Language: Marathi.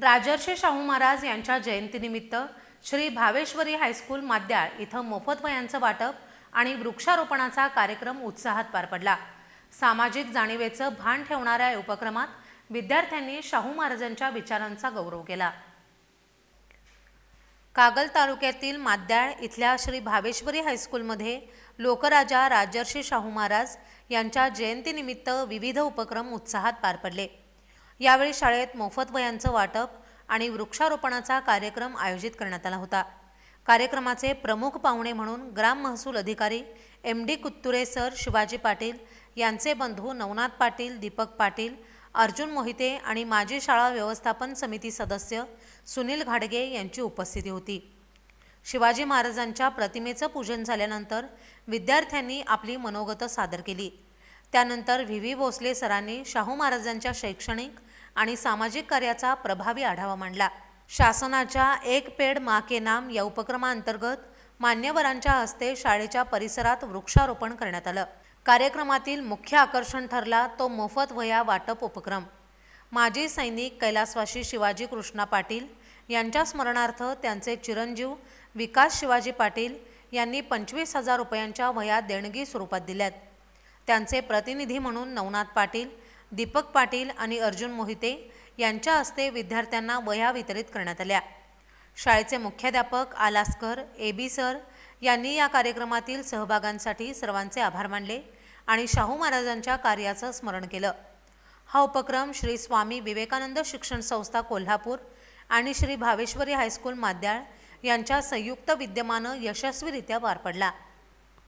राजर्षी शाहू महाराज यांच्या जयंतीनिमित्त श्री भावेश्वरी हायस्कूल माद्याळ इथं मोफत वयांचं वाटप आणि वृक्षारोपणाचा कार्यक्रम उत्साहात पार पडला. सामाजिक जाणीवेचं भान ठेवणाऱ्या या उपक्रमात विद्यार्थ्यांनी शाहू महाराजांच्या विचारांचा गौरव केला. कागल तालुक्यातील माद्याळ इथल्या श्री भावेश्वरी हायस्कूलमध्ये लोकराजा राजर्षी शाहू महाराज यांच्या जयंतीनिमित्त विविध उपक्रम उत्साहात पार पडले. यावेळी शाळेत मोफत वयांचं वाटप आणि वृक्षारोपणाचा कार्यक्रम आयोजित करण्यात आला होता. कार्यक्रमाचे प्रमुख पाहुणे म्हणून ग्राम महसूल अधिकारी M D Kutture sir Shivaji Patil यांचे बंधू नवनाथ पाटील दीपक पाटील अर्जुन मोहिते आणि माजी शाळा व्यवस्थापन समिती सदस्य सुनील घाडगे यांची उपस्थिती होती. शिवाजी महाराजांच्या प्रतिमेचं पूजन झाल्यानंतर विद्यार्थ्यांनी आपली मनोगतं सादर केली. त्यानंतर व्ही व्ही भोसले सरांनी शाहू महाराजांच्या शैक्षणिक आणि सामाजिक कार्याचा प्रभावी आढावा मांडला. शासनाच्या एक पेड मा के नाम या उपक्रमाअंतर्गत मान्यवरांच्या हस्ते शाळेच्या परिसरात वृक्षारोपण करण्यात आलं. कार्यक्रमातील मुख्य आकर्षण ठरला तो मोफत वया वाटप उपक्रम. माजी सैनिक कैलासवासी शिवाजी कृष्णा पाटील यांच्या स्मरणार्थ त्यांचे चिरंजीव विकास शिवाजी पाटील यांनी पंचवीस हजार रुपयांच्या वया देणगी स्वरूपात दिल्यात. त्यांचे प्रतिनिधी म्हणून नवनाथ पाटील दीपक पाटील आणि अर्जुन मोहिते यांच्या हस्ते विद्यार्थ्यांना वह्या वितरित करण्यात आल्या. शाळेचे मुख्याध्यापक आलास्कर ए बी सर यांनी या कार्यक्रमातील सहभागांसाठी सर्वांचे आभार मानले आणि शाहू महाराजांच्या कार्याचं स्मरण केलं. हा उपक्रम श्री स्वामी विवेकानंद शिक्षण संस्था कोल्हापूर आणि श्री भावेश्वरी हायस्कूल माद्याळ यांच्या संयुक्त विद्यमानं यशस्वीरित्या पार पडला.